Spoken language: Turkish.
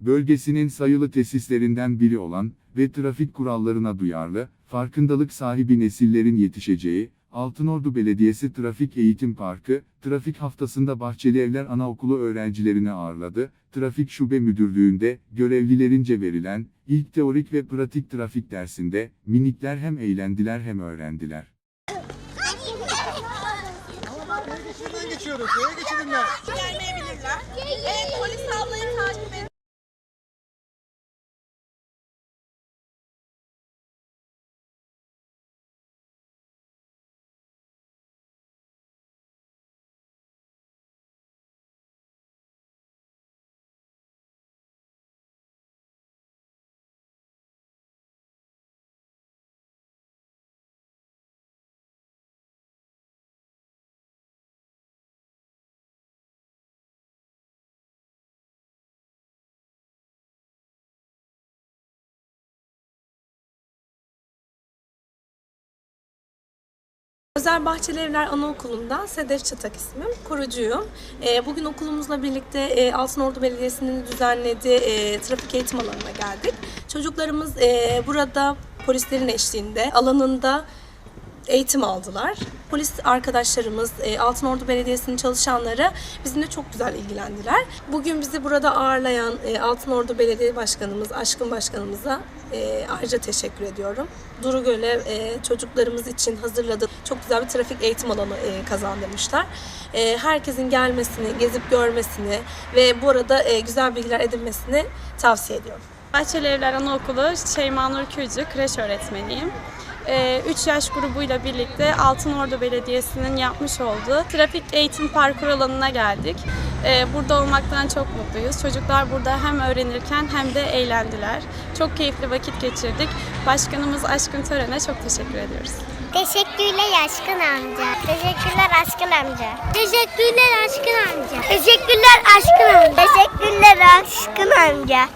bölgesinin sayılı tesislerinden biri olan ve trafik kurallarına duyarlı, farkındalık sahibi nesillerin yetişeceği, Altınordu Belediyesi Trafik Eğitim Parkı, Trafik Haftası'nda Bahçeli Evler Anaokulu öğrencilerini ağırladı. Trafik Şube Müdürlüğü'nde görevlilerince verilen ilk teorik ve pratik trafik dersinde minikler hem eğlendiler hem öğrendiler. Geçiyoruz. Neye geçidinler? gelmeyebilirler. Evet polis ablayı takip edin. Özel Bahçeli Evler Anaokulu'nda Sedef Çatak ismim, kurucuyum. Ee, Bugün okulumuzla birlikte e, Altınordu Belediyesi'nin düzenlediği e, trafik eğitim alanına geldik. Çocuklarımız e, burada polislerin eşliğinde alanında eğitim aldılar. Polis arkadaşlarımız, e, Altınordu Belediyesi'nin çalışanları bizimle çok güzel ilgilendiler. Bugün bizi burada ağırlayan e, Altınordu Belediye Başkanımız, Aşkın Başkanımıza e, ayrıca teşekkür ediyorum. Duru Göl'e çocuklarımız için hazırladığı çok güzel bir trafik eğitim alanı e, kazandırmışlar. Herkesin gelmesini, gezip görmesini ve bu arada güzel bilgiler edinmesini tavsiye ediyorum. Bahçeli Evler Anaokulu Şeyma Nur Kürcü kreş öğretmeniyim. 3 yaş grubuyla birlikte Altınordu Belediyesi'nin yapmış olduğu trafik eğitim parkur alanına geldik. Ee, Burada olmaktan çok mutluyuz. Çocuklar burada hem öğrenirken hem de eğlendiler. Çok keyifli vakit geçirdik. Başkanımız Aşkın Tören'e çok teşekkür ediyoruz. Teşekkürler aşkın amca. Teşekkürler aşkın amca. Teşekkürler aşkın amca. Teşekkürler aşkın amca. Teşekkürler aşkın amca.